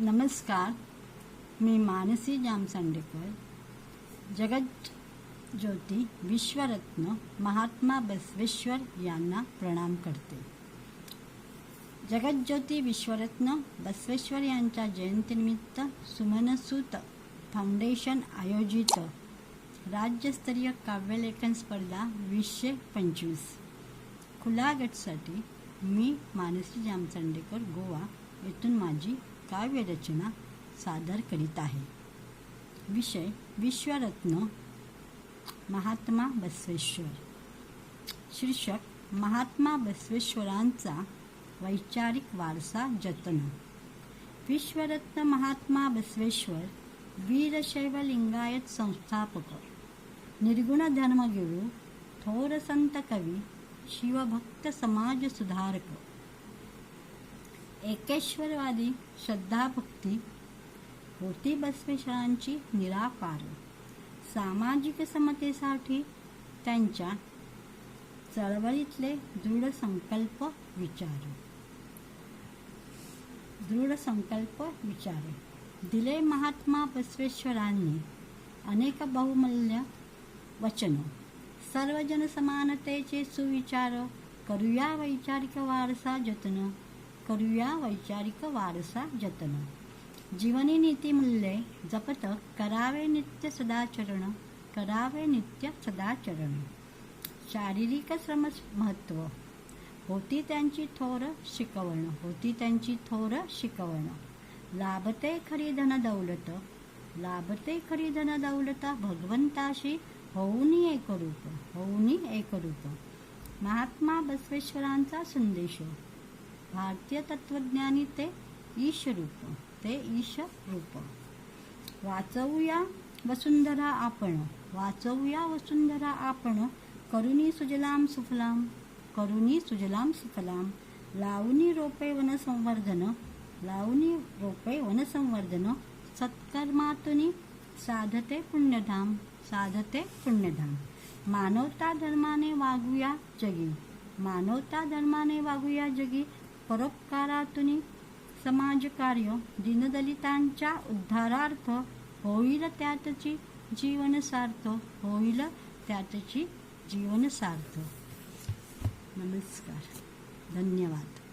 नमस्कार मी मानसी जामसंडेकर. जगत ज्योती विश्वरत्न महात्मा बसवेश्वर यांना प्रणाम करते. जगतज्योती विश्वरत्न बसवेश्वर यांच्या जयंतीनिमित्त सुमनसूत फाउंडेशन आयोजित राज्यस्तरीय काव्यलेखन स्पर्धा वीसशे पंचवीस. खुला गटसाठी मी मानसी जामचंडेकर गोवा येथून माझी काव्यरचना सादर करीत आहे? विषय विश्वरत्न महात्मा बसवेश्वर. शीर्षक महात्मा बसवेश्वरांचा वैचारिक वारसा जतन. विश्वरत्न महात्मा बसवेश्वर वीरशैव लिंगायत संस्थापक. निर्गुण धर्मगुरू थोर संत कवी शिवभक्त समाज सुधारक. एकेश्वरवादी श्रद्धाभक्ती होती बसवेश्वरांची निराकार सामाजिक समतेसाठी त्यांच्या चळवळीतले दृढ संकल्प विचार. दृढ संकल्प विचार. दिले महात्मा बसवेश्वरांनी अनेक बहुमूल्य वचन. सर्वजन समानतेचे सुविचार. करूया वैचारिक वारसा जतन. करूया वैचारिक वारसा जतन. जीवनी नीतिमूल्ये जपत करावे नित्य सदाचरण करावे नित्य सदाचरण. शारीरिक श्रम महत्त्व. होती त्यांची थोर शिकवण होती त्यांची थोर शिकवण. लाभते खरी धन दौलत लाभते खरी धन दौलत भगवंताशी होऊनी एकरूप होऊनी एकरूप. महात्मा बसवेश्वरांचा संदेश. भारतीय तत्वज्ञानी ते ईशरूप ते ईश रूप वाचवूया वसुंधरा आपण वाचवूया वसुंधरा आपण करुणी सुजलाम सुफलाम करुणी सुजलाम सुफलाम. लावणी रोपे वनसंवर्धन लावणी रोपे वनसंवर्धन. सत्कर्मातुनी साधते पुण्यधाम साधते पुण्यधाम. मानवता धर्माने वागूया जगी मानवता धर्माने वागूया जगी. परोपकारातून समाजकार्य दीनदलितांच्या उद्धारार्थ होईल त्यातची जीवनसार्थ होईल त्यातची जीवनसार्थ. नमस्कार. धन्यवाद.